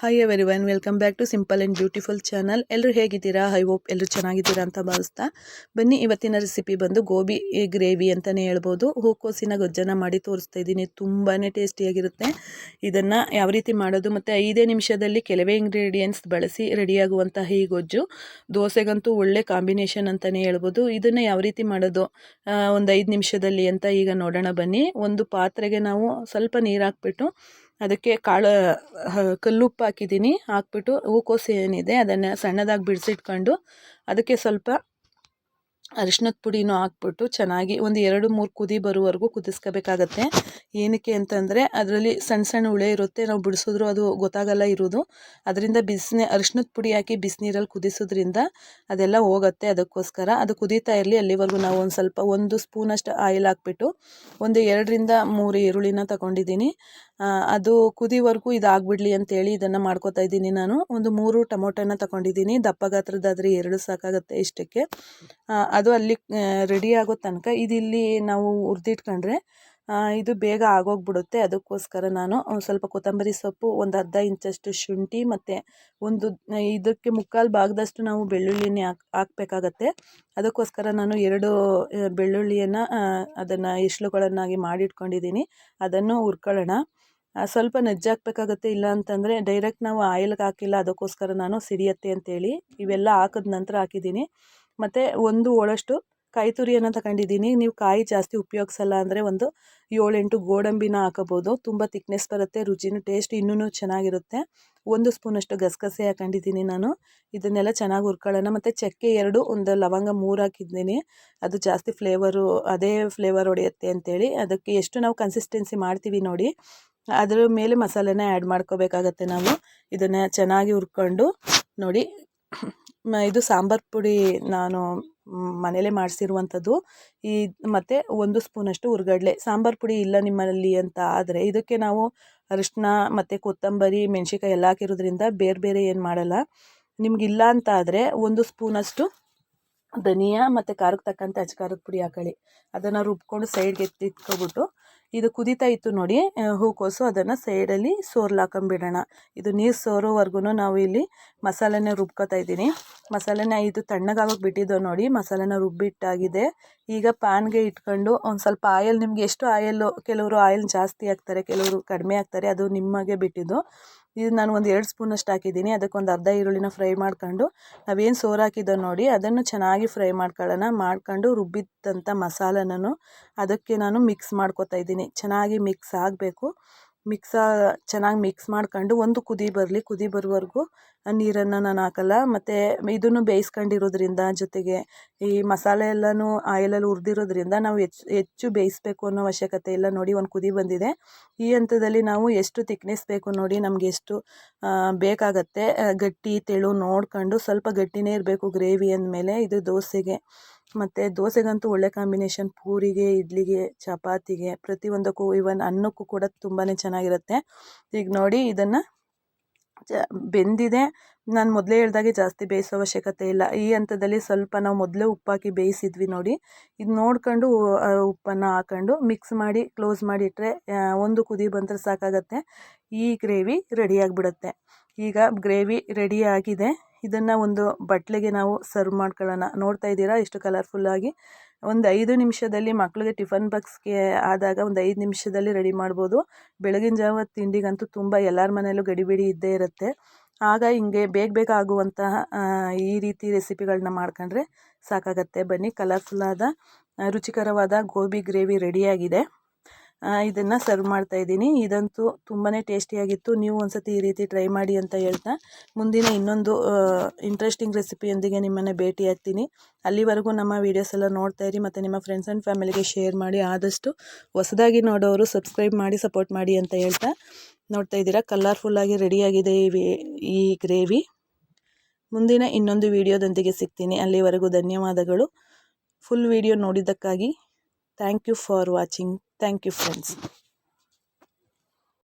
Hi everyone welcome back to simple and beautiful channel ಎಲ್ಲರೂ ಹೇಗಿದ್ದೀರಾ? I hope ಎಲ್ಲರೂ ಚೆನ್ನಾಗಿದ್ದೀರಾ ಅಂತ ಭಾವಿಸ್ತಾ. ಬನ್ನಿ, ಇವತ್ತಿನ ರೆಸಿಪಿ ಬಂದು ಗೋಬಿ ಗ್ರೇವಿ ಅಂತಲೇ ಹೇಳ್ಬೋದು. ಹೂಕೋಸಿನ ಗೊಜ್ಜನ ಮಾಡಿ ತೋರಿಸ್ತಾ ಇದ್ದೀನಿ. ತುಂಬಾ ಟೇಸ್ಟಿಯಾಗಿರುತ್ತೆ ಇದನ್ನು ಯಾವ ರೀತಿ ಮಾಡೋದು ಮತ್ತು ಐದೇ ನಿಮಿಷದಲ್ಲಿ ಕೆಲವೇ ಇಂಗ್ರೀಡಿಯೆಂಟ್ಸ್ ಬಳಸಿ ರೆಡಿಯಾಗುವಂತಹ ಈ ಗೊಜ್ಜು. ದೋಸೆಗಂತೂ ಒಳ್ಳೆ ಕಾಂಬಿನೇಷನ್ ಅಂತಲೇ ಹೇಳ್ಬೋದು. ಇದನ್ನು ಯಾವ ರೀತಿ ಮಾಡೋದು? ಒಂದು ಐದು ನಿಮಿಷದಲ್ಲಿ ಅಂತ ಈಗ ನೋಡೋಣ ಬನ್ನಿ. ಒಂದು ಪಾತ್ರೆಗೆ ನಾವು ಸ್ವಲ್ಪ ನೀರು ಹಾಕ್ಬಿಟ್ಟು ಅದಕ್ಕೆ ಕಾಳು ಕಲ್ಲುಪ್ಪು ಹಾಕಿದ್ದೀನಿ. ಹಾಕ್ಬಿಟ್ಟು ಹೂಕೋಸು ಏನಿದೆ ಅದನ್ನು ಸಣ್ಣದಾಗಿ ಬಿಡಿಸಿಟ್ಕೊಂಡು ಅದಕ್ಕೆ ಸ್ವಲ್ಪ ಅರಿಶಿನದ ಪುಡಿನೂ ಹಾಕ್ಬಿಟ್ಟು ಚೆನ್ನಾಗಿ ಒಂದು ಎರಡು ಮೂರು ಕುದಿ ಬರುವವರೆಗೂ ಕುದಿಸ್ಕೋಬೇಕಾಗತ್ತೆ. ಏನಕ್ಕೆ ಅಂತಂದರೆ ಅದರಲ್ಲಿ ಸಣ್ಣ ಸಣ್ಣ ಹುಳೆ ಇರುತ್ತೆ, ನಾವು ಬಿಡಿಸಿದ್ರು ಅದು ಗೊತ್ತಾಗಲ್ಲ ಇರೋದು. ಅದರಿಂದ ಬಿಸಿನ ಅರಿಶಿನದ ಪುಡಿ ಹಾಕಿ ಬಿಸಿನೀರಲ್ಲಿ ಕುದಿಸೋದ್ರಿಂದ ಅದೆಲ್ಲ ಹೋಗುತ್ತೆ ಅದಕ್ಕೋಸ್ಕರ. ಅದು ಕುದೀತಾ ಇರಲಿ, ಅಲ್ಲಿವರೆಗೂ ನಾವು ಒಂದು ಸ್ವಲ್ಪ, ಒಂದು ಸ್ಪೂನಷ್ಟು ಆಯಿಲ್ ಹಾಕ್ಬಿಟ್ಟು ಒಂದು ಎರಡರಿಂದ ಮೂರು ಈರುಳ್ಳಿನ ತಗೊಂಡಿದ್ದೀನಿ. ಅದು ಕುದಿವರೆಗೂ ಇದಾಗ್ಬಿಡ್ಲಿ ಅಂತೇಳಿ ಇದನ್ನು ಮಾಡ್ಕೋತಾ ಇದ್ದೀನಿ ನಾನು. ಒಂದು ಮೂರು ಟೊಮೊಟೊನ ತಗೊಂಡಿದ್ದೀನಿ. ದಪ್ಪ ಗಾತ್ರದಾದರೆ ಎರಡು ಸಾಕಾಗುತ್ತೆ ಇಷ್ಟಕ್ಕೆ. ಅದು ಅಲ್ಲಿ ರೆಡಿ ಆಗೋ ತನಕ ಇದಿಲ್ಲಿ ನಾವು ಹುರಿದಿಟ್ಕೊಂಡ್ರೆ ಇದು ಬೇಗ ಆಗೋಗ್ಬಿಡುತ್ತೆ. ಅದಕ್ಕೋಸ್ಕರ ನಾನು ಸ್ವಲ್ಪ ಕೊತ್ತಂಬರಿ ಸೊಪ್ಪು, ಒಂದು ಅರ್ಧ ಇಂಚಷ್ಟು ಶುಂಠಿ ಮತ್ತು ಒಂದು ಇದಕ್ಕೆ ಮುಕ್ಕಾಲು ಭಾಗದಷ್ಟು ನಾವು ಬೆಳ್ಳುಳ್ಳಿನೇ ಹಾಕ್, ಹಾಕ್ಬೇಕಾಗತ್ತೆ. ಅದಕ್ಕೋಸ್ಕರ ನಾನು ಎರಡು ಬೆಳ್ಳುಳ್ಳಿಯನ್ನು ಅದನ್ನು ಇಶ್ಲುಗಳನ್ನಾಗಿ ಮಾಡಿಟ್ಕೊಂಡಿದ್ದೀನಿ. ಅದನ್ನು ಹುರ್ಕೊಳ್ಳೋಣ. ಸ್ವಲ್ಪ ನಜ್ಜಾಕಬೇಕಾಗತ್ತೆ. ಇಲ್ಲ ಅಂತಂದರೆ ಡೈರೆಕ್ಟ್ ನಾವು ಆಯಿಲ್ಗೆ ಹಾಕಿಲ್ಲ. ಅದಕ್ಕೋಸ್ಕರ ನಾನು ಸಿಡಿಯತ್ತೆ ಅಂತೇಳಿ ಇವೆಲ್ಲ ಹಾಕಿದ ನಂತರ ಹಾಕಿದ್ದೀನಿ. ಮತ್ತು ಒಂದು ಹೋಳಷ್ಟು ಕಾಯಿ ತುರಿಯನ್ನು ತಗೊಂಡಿದ್ದೀನಿ ನೀವು ಕಾಯಿ ಜಾಸ್ತಿ ಉಪಯೋಗಿಸಲ್ಲ ಅಂದರೆ ಒಂದು ಏಳೆಂಟು ಗೋಡಂಬಿನ ಹಾಕೋಬೋದು. ತುಂಬ ತಿಕ್ನೆಸ್ ಬರುತ್ತೆ, ರುಚಿನೂ ಟೇಸ್ಟ್ ಇನ್ನೂ ಚೆನ್ನಾಗಿರುತ್ತೆ. ಒಂದು ಸ್ಪೂನಷ್ಟು ಗಸಗಸೆ ಹಾಕೊಂಡಿದ್ದೀನಿ ನಾನು. ಇದನ್ನೆಲ್ಲ ಚೆನ್ನಾಗಿ ಹುರ್ಕೊಳ್ಳೋಣ. ಮತ್ತು ಚಕ್ಕೆ ಎರಡು, ಒಂದು ಲವಂಗ ಮೂರು ಹಾಕಿದ್ದೀನಿ. ಅದು ಜಾಸ್ತಿ ಫ್ಲೇವರು ಅದೇ ಫ್ಲೇವರ್ ಹೊಡೆಯುತ್ತೆ ಅಂತೇಳಿ. ಅದಕ್ಕೆ ಎಷ್ಟು ನಾವು ಕನ್ಸಿಸ್ಟೆನ್ಸಿ ಮಾಡ್ತೀವಿ ನೋಡಿ, ಅದರ ಮೇಲೆ ಮಸಾಲೆನ ಆ್ಯಡ್ ಮಾಡ್ಕೋಬೇಕಾಗತ್ತೆ ನಾವು. ಇದನ್ನು ಚೆನ್ನಾಗಿ ಹುರ್ಕೊಂಡು ನೋಡಿ. ಇದು ಸಾಂಬಾರು ಪುಡಿ ನಾನು ಮನೇಲೇ ಮಾಡಿಸಿರುವಂಥದ್ದು. ಈ ಮತ್ತು ಒಂದು ಸ್ಪೂನಷ್ಟು ಹುರ್ಗಡ್ಲೆ ಸಾಂಬಾರು ಪುಡಿ ಇಲ್ಲ ನಿಮ್ಮಲ್ಲಿ ಅಂತ ಆದರೆ ಇದಕ್ಕೆ ನಾವು ಅರಿಶಿನ ಮತ್ತು ಕೊತ್ತಂಬರಿ, ಮೆಣ್ಸಿನ್ಕಾಯಿ ಎಲ್ಲ ಹಾಕಿರೋದ್ರಿಂದ ಬೇರೆ ಬೇರೆ ಏನು ಮಾಡಲ್ಲ. ನಿಮಗಿಲ್ಲ ಅಂತ ಆದರೆ ಒಂದು ಸ್ಪೂನಷ್ಟು ಧನಿಯಾ ಮತ್ತು ಖಾರಕ್ಕೆ ತಕ್ಕಂತೆ ಅಚ್ಕಾರದ ಪುಡಿ ಹಾಕೊಳ್ಳಿ. ಅದನ್ನು ರುಬ್ಕೊಂಡು ಸೈಡ್ಗೆ ಎತ್ತಿಟ್ಕೊಬಿಟ್ಟು ಇದು ಕುದೀತಾ ಇತ್ತು ನೋಡಿ ಹೂಕೋಸು ಅದನ್ನು ಸೈಡಲ್ಲಿ ಸೋರ್ಲಾಕೊಂಬಿಡೋಣ ಇದು ನೀರು ಸೋರೋವರೆಗೂ ನಾವು ಇಲ್ಲಿ ಮಸಾಲೆನ ರುಬ್ಕೋತಾ ಇದ್ದೀನಿ. ಮಸಾಲೆನ ಇದು ತಣ್ಣಗಾಗೋಕೆ ಬಿಟ್ಟಿದ್ದೋ ನೋಡಿ, ಮಸಾಲೆನ ರುಬ್ಬಿಟ್ಟಾಗಿದೆ. ಈಗ ಪ್ಯಾನ್ಗೆ ಇಟ್ಕೊಂಡು ಒಂದು ಸ್ವಲ್ಪ ಆಯಲ್ ನಿಮಗೆ ಎಷ್ಟು ಆಯಲ್ಲು ಕೆಲವರು ಆಯಿಲ್ ಜಾಸ್ತಿ ಹಾಕ್ತಾರೆ, ಕೆಲವರು ಕಡಿಮೆ ಹಾಕ್ತಾರೆ, ಅದು ನಿಮಗೆ ಬಿಟ್ಟಿದ್ದು. ಇದು ನಾನು ಒಂದು ಎರಡು ಸ್ಪೂನಷ್ಟು ಹಾಕಿದ್ದೀನಿ. ಅದಕ್ಕೊಂದು ಅರ್ಧ ಈರುಳ್ಳಿನ ಫ್ರೈ ಮಾಡ್ಕೊಂಡು ನಾವೇನು ಸೋರು ಹಾಕಿದ್ದೋ ನೋಡಿ ಅದನ್ನು ಚೆನ್ನಾಗಿ ಫ್ರೈ ಮಾಡ್ಕೊಳ್ಳೋಣ. ಮಾಡ್ಕೊಂಡು ರುಬ್ಬಿದ್ದಂಥ ಮಸಾಲನೂ ಅದಕ್ಕೆ ನಾನು ಮಿಕ್ಸ್ ಮಾಡ್ಕೊತಾ ಇದ್ದೀನಿ. ಚೆನ್ನಾಗಿ ಮಿಕ್ಸ್ ಆಗಬೇಕು. ಮಿಕ್ಸ, ಚೆನ್ನಾಗಿ ಮಿಕ್ಸ್ ಮಾಡ್ಕೊಂಡು ಒಂದು ಕುದಿ ಬರಲಿ, ಕುದಿ ಬರುವವರೆಗೂ ನೀರನ್ನು ನಾನು ಹಾಕಲ್ಲ. ಮತ್ತು ಇದನ್ನು ಬೇಯಿಸ್ಕೊಂಡಿರೋದ್ರಿಂದ ಜೊತೆಗೆ ಈ ಮಸಾಲೆ ಎಲ್ಲನೂ ಆಯಿಲಲ್ಲಿ ಹುರಿದಿರೋದ್ರಿಂದ ನಾವು ಹೆಚ್ಚು ಹೆಚ್ಚು ಬೇಯಿಸಬೇಕು ಅನ್ನೋ ಅವಶ್ಯಕತೆ ಇಲ್ಲ ನೋಡಿ ಒಂದು ಕುದಿ ಬಂದಿದೆ. ಈ ಹಂತದಲ್ಲಿ ನಾವು ಎಷ್ಟು ತಿಕ್ನೆಸ್ ಬೇಕು ನೋಡಿ ನಮಗೆ ಎಷ್ಟು ಬೇಕಾಗತ್ತೆ. ಗಟ್ಟಿ, ತೆಳು ನೋಡ್ಕೊಂಡು ಸ್ವಲ್ಪ ಗಟ್ಟಿನೇ ಇರಬೇಕು ಗ್ರೇವಿ ಅಂದಮೇಲೆ ಇದು ದೋಸೆಗೆ. ಮತ್ತು ದೋಸೆಗಂತೂ ಒಳ್ಳೆ ಕಾಂಬಿನೇಷನ್ ಪೂರಿಗೆ, ಇಡ್ಲಿಗೆ, ಚಪಾತಿಗೆ, ಪ್ರತಿಯೊಂದಕ್ಕೂ ಇವನ್ ಅನ್ನಕ್ಕೂ ಕೂಡ ತುಂಬಾ ಚೆನ್ನಾಗಿರುತ್ತೆ. ಈಗ ನೋಡಿ ಇದನ್ನು ಚ, ಬೆಂದಿದೆ. ನಾನು ಮೊದಲೇ ಹೇಳ್ದಾಗೆ ಜಾಸ್ತಿ ಬೇಯಿಸೋ ಅವಶ್ಯಕತೆ ಇಲ್ಲ. ಈ ಹಂತದಲ್ಲಿ ಸ್ವಲ್ಪ ನಾವು ಮೊದಲೇ ಉಪ್ಪಾಕಿ ಬೇಯಿಸಿದ್ವಿ ನೋಡಿ. ಇದು ನೋಡ್ಕೊಂಡು ಉಪ್ಪನ್ನು ಹಾಕೊಂಡು ಮಿಕ್ಸ್ ಮಾಡಿ ಕ್ಲೋಸ್ ಮಾಡಿಟ್ರೆ ಒಂದು ಕುದಿ ಬಂದರೆ ಸಾಕಾಗತ್ತೆ. ಈ ಗ್ರೇವಿ ರೆಡಿಯಾಗಿಬಿಡುತ್ತೆ ಈಗ ಗ್ರೇವಿ ರೆಡಿಯಾಗಿದೆ ಇದನ್ನು ಒಂದು ಬಟ್ಲಿಗೆ ನಾವು ಸರ್ವ್ ಮಾಡ್ಕೊಳ್ಳೋಣ. ನೋಡ್ತಾ ಇದ್ದೀರಾ? ಎಷ್ಟು ಕಲರ್ಫುಲ್ಲಾಗಿ ಒಂದು ಐದು ನಿಮಿಷದಲ್ಲಿ ಮಕ್ಕಳಿಗೆ ಟಿಫನ್ ಬಾಕ್ಸ್ಗೆ ಆದಾಗ ಒಂದು ಐದು ನಿಮಿಷದಲ್ಲಿ ರೆಡಿ ಮಾಡ್ಬೋದು. ಬೆಳಗಿನ ಜಾವ ತಿಂಡಿಗಂತೂ ತುಂಬ ಎಲ್ಲರ ಮನೆಯಲ್ಲೂ ಗಡಿಬಿಡಿ ಇದ್ದೇ ಇರುತ್ತೆ. ಆಗ ಹಿಂಗೆ ಬೇಗ ಬೇಗ ಆಗುವಂತಹ ಈ ರೀತಿ ರೆಸಿಪಿಗಳನ್ನ ಮಾಡ್ಕೊಂಡ್ರೆ ಸಾಕಾಗತ್ತೆ. ಬನ್ನಿ ಕಲರ್ಫುಲ್ಲಾದ ರುಚಿಕರವಾದ ಗೋಬಿ ಗ್ರೇವಿ ರೆಡಿಯಾಗಿದೆ ಇದನ್ನು ಸರ್ವ್ ಮಾಡ್ತಾ ಇದ್ದೀನಿ. ಇದಂತೂ ತುಂಬಾ ಟೇಸ್ಟಿಯಾಗಿತ್ತು ನೀವು ಒಂದ್ಸತಿ ಈ ರೀತಿ ಟ್ರೈ ಮಾಡಿ ಅಂತ ಹೇಳ್ತಾ, ಮುಂದಿನ ಇನ್ನೊಂದು ಇಂಟ್ರೆಸ್ಟಿಂಗ್ ರೆಸಿಪಿಯೊಂದಿಗೆ ನಿಮ್ಮನ್ನು ಭೇಟಿ ಆಗ್ತೀನಿ. ಅಲ್ಲಿವರೆಗೂ ನಮ್ಮ ವೀಡಿಯೋಸ್ ಎಲ್ಲ ನೋಡ್ತಾ ಇರಿ ಮತ್ತು ನಿಮ್ಮ ಫ್ರೆಂಡ್ಸ್ ಆ್ಯಂಡ್ ಫ್ಯಾಮಿಲಿಗೆ ಶೇರ್ ಮಾಡಿ ಆದಷ್ಟು ಹೊಸದಾಗಿ ನೋಡೋರು ಸಬ್ಸ್ಕ್ರೈಬ್ ಮಾಡಿ ಸಪೋರ್ಟ್ ಮಾಡಿ ಅಂತ ಹೇಳ್ತಾ ನೋಡ್ತಾ ಇದ್ದೀರಾ. ಕಲರ್ಫುಲ್ಲಾಗಿ ರೆಡಿಯಾಗಿದೆ ಈ ಈ ಗ್ರೇವಿ ಮುಂದಿನ ಇನ್ನೊಂದು ವಿಡಿಯೋದೊಂದಿಗೆ ಸಿಗ್ತೀನಿ. ಅಲ್ಲಿವರೆಗೂ ಧನ್ಯವಾದಗಳು. Full video ನೋಡಿದ್ದಕ್ಕಾಗಿ thank you for watching Thank you friends.